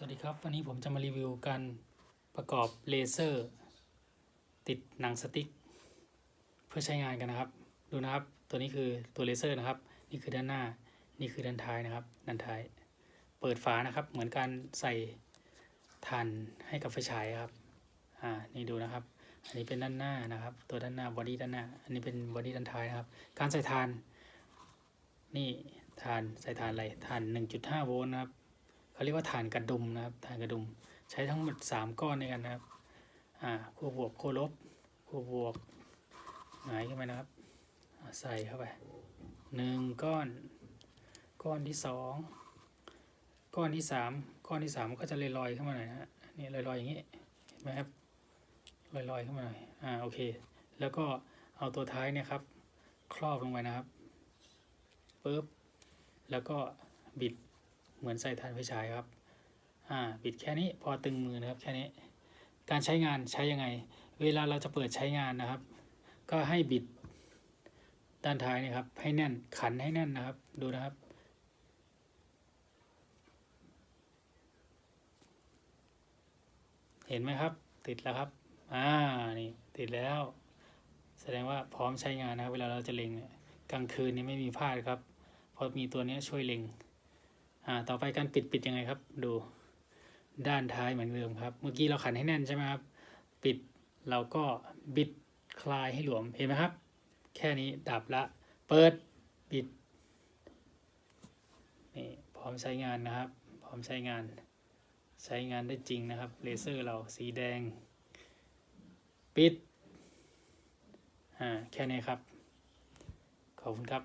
สวัสดีครับ วันนี้ผมจะมารีวิวการประกอบเลเซอร์ ติดหนังสติ๊ก เพื่อใช้งานกันนะครับ ดูนะครับ ตัวนี้คือตัวเลเซอร์นะครับ นี่คือด้านหน้า นี่คือด้านท้ายนะครับ ด้านท้าย เปิดฝานะครับ เหมือนการใส่ถ่านให้กับไฟฉายครับ อ่า นี่ดูนะครับ อันนี้เป็นด้านหน้านะครับ ตัวด้านหน้าบอดี้ด้านหน้า อันนี้เป็นบอดี้ด้านท้ายนะครับ การใส่ถ่าน นี่ถ่านใส่ถ่านอะไรถ่าน 1.5 โวลต์นะครับ เขาเรียกว่าฐานกระดุมนะครับฐานกระดุม ใช้ทั้งหมดสามก้อนในกันนะครับอ่าขั้วบวกขั้วลบขั้วบวกหงายขึ้นไปนะครับใส่เข้าไปหนึ่งก้อน ก้อนที่สองก้อนที่สามก้อนที่สามก็จะลอยลอยๆขึ้นมาหน่อยนะฮะนี่ลอยลอยๆอย่างนี้เห็นไหมครับลอยลอยๆขึ้นมาหน่อยอ่าโอเค แล้วก็เอาตัวท้ายเนี่ยครับ ครอบลงไปนะครับปึ๊บแล้วก็บิด เหมือนใส่ถ่านไฟฉายครับอ่าบิดแค่นี้พอตึงมือนะครับแค่นี้ การใช้งานใช้ยังไง เวลาเราจะเปิดใช้งานนะครับ ก็ให้บิดด้านท้ายนี่ครับให้แน่นขันให้แน่นนะครับดูนะครับ เห็นไหมครับ ติดแล้วครับอ่านี่ติดแล้ว แสดงว่าพร้อมใช้งานนะครับ เวลาเราจะเล็งกลางคืนนี่ไม่มีพลาดครับเพราะมีตัวนี้ช่วยเล็ง อ่าต่อไปการปิดปิดยังไงครับ ดูด้านท้ายเหมือนเดิมครับ เมื่อกี้เราขันให้แน่นใช่ไหมครับ ปิดเราก็บิดคลายให้หลวมเห็นไหมครับ แค่นี้ดับละ เปิดปิดนี่พร้อมใช้งานนะครับ พร้อมใช้งาน ใช้งานได้จริงนะครับเลเซอร์เราสีแดง ปิดอ่าแค่นี้ครับ ขอบคุณครับ